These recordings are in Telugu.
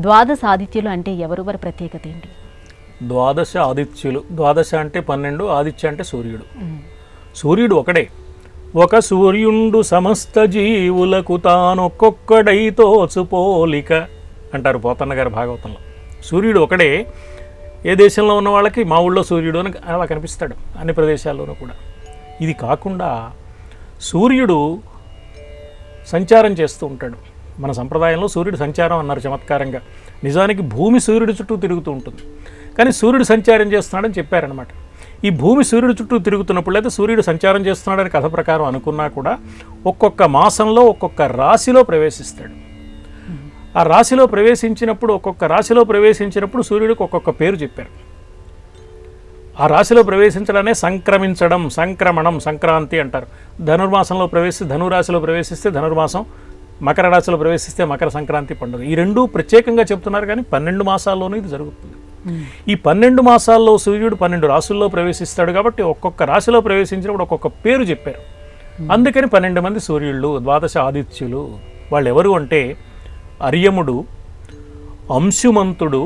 ద్వాదశ ఆదిత్యులు అంటే ఎవరు? వారి ప్రత్యేకత ఏంటి? ద్వాదశ ఆదిత్యులు. ద్వాదశ అంటే పన్నెండు ఆదిత్య అంటే సూర్యుడు. సూర్యుడు ఒకడే. ఒక సూర్యుండు సమస్త జీవులకు తానొక్కొక్కడై తోచుపోలిక అంటారు పోతన్న గారి భాగవతంలో. సూర్యుడు ఒకడే. ఏ దేశంలో ఉన్న వాళ్ళకి? మా ఊళ్ళో సూర్యుడు అని అలా కనిపిస్తాడు. అన్ని ప్రదేశాల్లోనూ కూడా. ఇది కాకుండా సూర్యుడు సంచారం చేస్తూ ఉంటాడు. మన సంప్రదాయంలో సూర్యుడు సంచారం అన్నారు చమత్కారంగా. నిజానికి భూమి సూర్యుడి చుట్టూ తిరుగుతూ ఉంటుంది. కానీ సూర్యుడు సంచారం చేస్తున్నాడని చెప్పారనమాట ఈ భూమి సూర్యుడి చుట్టూ తిరుగుతున్నప్పుడు లేదా సూర్యుడు సంచారం చేస్తున్నాడని కథ ప్రకారం అనుకున్నా కూడా ఒక్కొక్క మాసంలో ఒక్కొక్క రాశిలో ప్రవేశిస్తాడు. ఆ రాశిలో ప్రవేశించినప్పుడు ఒక్కొక్క రాశిలో ప్రవేశించినప్పుడు సూర్యుడికి ఒక్కొక్క పేరు చెప్పారు. ఆ రాశిలో ప్రవేశించడానే సంక్రమించడం సంక్రమణం సంక్రాంతి అంటారు. ధనుర్మాసంలో ప్రవేశిస్తే ధనురాశిలో ప్రవేశిస్తే ధనుర్మాసం మకర రాశిలో ప్రవేశిస్తే మకర సంక్రాంతి పండుగ. ఈ రెండు ప్రత్యేకంగా చెప్తున్నారు కానీ పన్నెండు మాసాల్లోనూ ఇది జరుగుతుంది. ఈ పన్నెండు మాసాల్లో సూర్యుడు పన్నెండు రాశుల్లో ప్రవేశిస్తాడు కాబట్టి ఒక్కొక్క రాశిలో ప్రవేశించినప్పుడు ఒక్కొక్క పేరు చెప్పారు. అందుకని పన్నెండు మంది సూర్యుళ్ళు ద్వాదశ ఆదిత్యులు వాళ్ళు ఎవరు అంటే అర్యముడు అంశుమంతుడు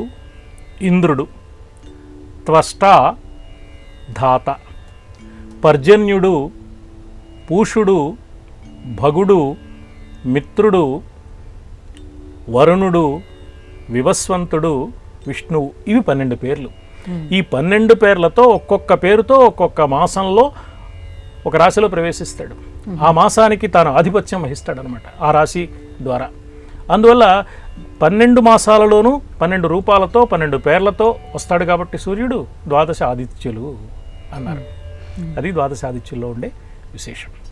ఇంద్రుడు త్వష్ట ధాత పర్జన్యుడు పూషుడు భగుడు మిత్రుడు వరుణుడు వివస్వంతుడు విష్ణువు ఇవి పన్నెండు పేర్లు. ఈ పన్నెండు పేర్లతో ఒక్కొక్క పేరుతో ఒక్కొక్క మాసంలో ఒక రాశిలో ప్రవేశిస్తాడు. ఆ మాసానికి తాను ఆధిపత్యం వహిస్తాడనమాట ఆ రాశి ద్వారా. అందువల్ల పన్నెండు మాసాలలోనూ పన్నెండు రూపాలతో పన్నెండు పేర్లతో వస్తాడు కాబట్టి సూర్యుడు ద్వాదశ ఆదిత్యులు అన్నారు. అది ద్వాదశ ఆదిత్యుల్లో ఉండే విశేషం.